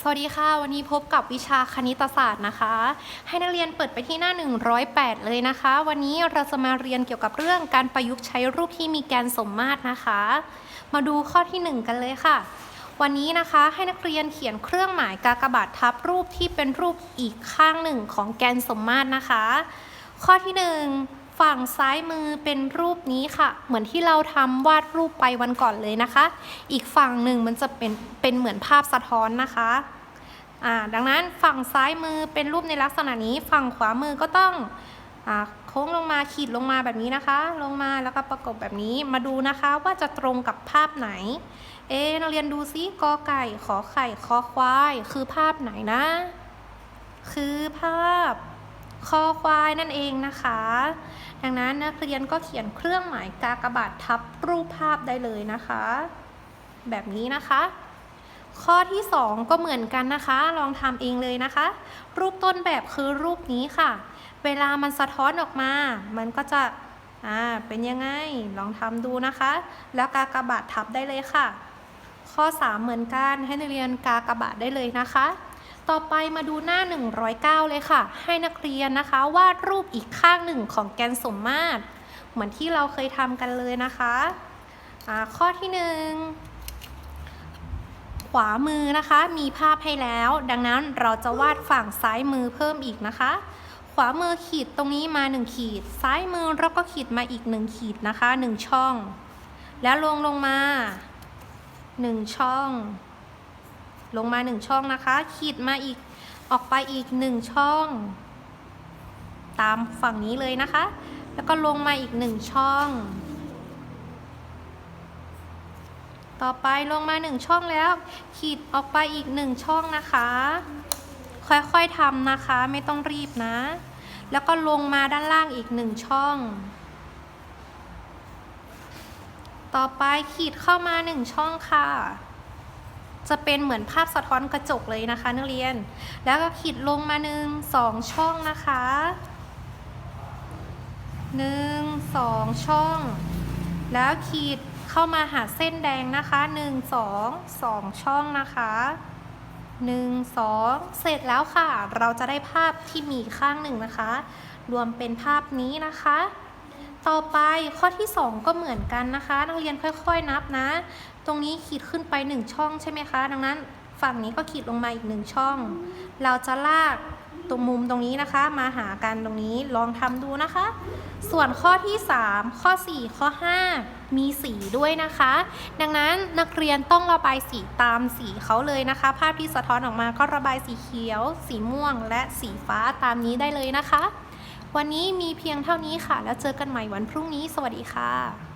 สวัสดีค่ะ วันนี้พบกับวิชาคณิตศาสตร์นะคะ ให้นักเรียนเปิดไปที่หน้า 108 เลยนะคะ วันนี้เราจะมาเรียนเกี่ยวกับเรื่องการประยุกต์ใช้รูปที่มีแกนสมมาตรนะคะ มาดูข้อที่ 1 กันเลยค่ะ วันนี้นะคะให้นักเรียนเขียนเครื่องหมายกากบาททับรูปที่เป็นรูปอีกข้างหนึ่งของแกนสมมาตรนะคะ ข้อที่ 1 ฝั่งซ้ายมือเป็นรูปนี้ค่ะ เหมือนที่เราทำวาดรูปไปวันก่อนเลยนะคะ อีกฝั่งหนึ่งมันจะเป็นเป็นเหมือนภาพสะท้อนนะคะอ่าดังนั้นฝั่งซ้ายมือเป็นรูปในลักษณะนี้ ฝั่งขวามือก็ต้องอาโค้งลงมาขีดลงมาแบบนี้นะคะ ลงมาแล้วก็ประกบแบบนี้มาดูนะคะว่าจะตรงกับภาพไหน เอ๊นักเรียนดูซิกอไก่ขอไข่คอควาย คือภาพไหนนะ คือภาพ คอควายนั่นเองนะคะ ดังนั้นนักเรียนก็เขียนเครื่องหมายกากบาททับรูปภาพได้เลยนะคะ แบบนี้นะคะ ข้อที่ 2 ก็เหมือนกันนะคะ ลองทำเองเลยนะคะ รูปต้นแบบคือรูปนี้ค่ะ เวลามันสะท้อนออกมา มันก็จะอ่าเป็นยังไงลองทำดูนะคะ แล้วกากบาททับได้เลยค่ะ ข้อ 3 เหมือนกันให้นักเรียนกากบาทได้เลยนะคะ ต่อไปมาดูหน้า 109 เลยค่ะ ให้นักเรียนนะคะวาดรูปอีกข้างหนึ่งของแกนสมมาตร เหมือนที่เราเคยทำกันเลยนะคะอ่าข้อที่ 1 ขวามือนะคะมีภาพให้แล้ว ดังนั้นเราจะวาดฝั่งซ้ายมือเพิ่มอีกนะคะ ขวามือขีดตรงนี้มา 1 ขีด ซ้ายมือเราก็ขีดมาอีก 1 ขีดนะคะ 1 ช่อง แล้วลงลงมา 1 ช่อง ลงมา1ช่องนะคะ ขีดมาอีกออกไปอีก1ช่อง ตามฝั่งนี้เลยนะคะ แล้วก็ลงมาอีก1ช่อง ต่อไปลงมา1ช่องแล้ว ขีดออกไปอีก1ช่องนะคะ ค่อยๆทำนะคะไม่ต้องรีบนะ แล้วก็ลงมาด้านล่างอีก1ช่อง ต่อไปขีดเข้ามา1ช่องค่ะ จะเป็นเหมือนภาพสะท้อนกระจกเลยนะคะนักเรียน แล้วก็ขีดลงมาหนึ่งสองช่องนะคะหนึ่งสองช่อง แล้วขีดเข้ามาหาเส้นแดงนะคะหนึ่งสองสองช่องนะคะหนึ่งสองเสร็จแล้วค่ะ เราจะได้ภาพที่มีข้างหนึ่งนะคะ รวมเป็นภาพนี้นะคะ ต่อไปข้อที่ 2 ก็เหมือนกันนะคะ นักเรียนค่อยๆนับนะ ตรงนี้ขีดขึ้นไป 1 ช่องใช่ไหมคะ ดังนั้นฝั่งนี้ก็ขีดลงมาอีก 1 ช่อง เราจะลากตรงมุมตรงนี้นะคะ มาหากันตรงนี้ลองทำดูนะคะ ส่วนข้อที่ 3 ข้อ 4 ข้อ 5 มีสีด้วยนะคะ ดังนั้นนักเรียนต้องระบายสีตามสีเขาเลยนะคะ ภาพที่สะท้อนออกมาก็ระบายสีเขียว สีม่วง และสีฟ้าตามนี้ได้เลยนะคะ วันนี้มีเพียงเท่านี้ค่ะ แล้วเจอกันใหม่วันพรุ่งนี้ สวัสดีค่ะ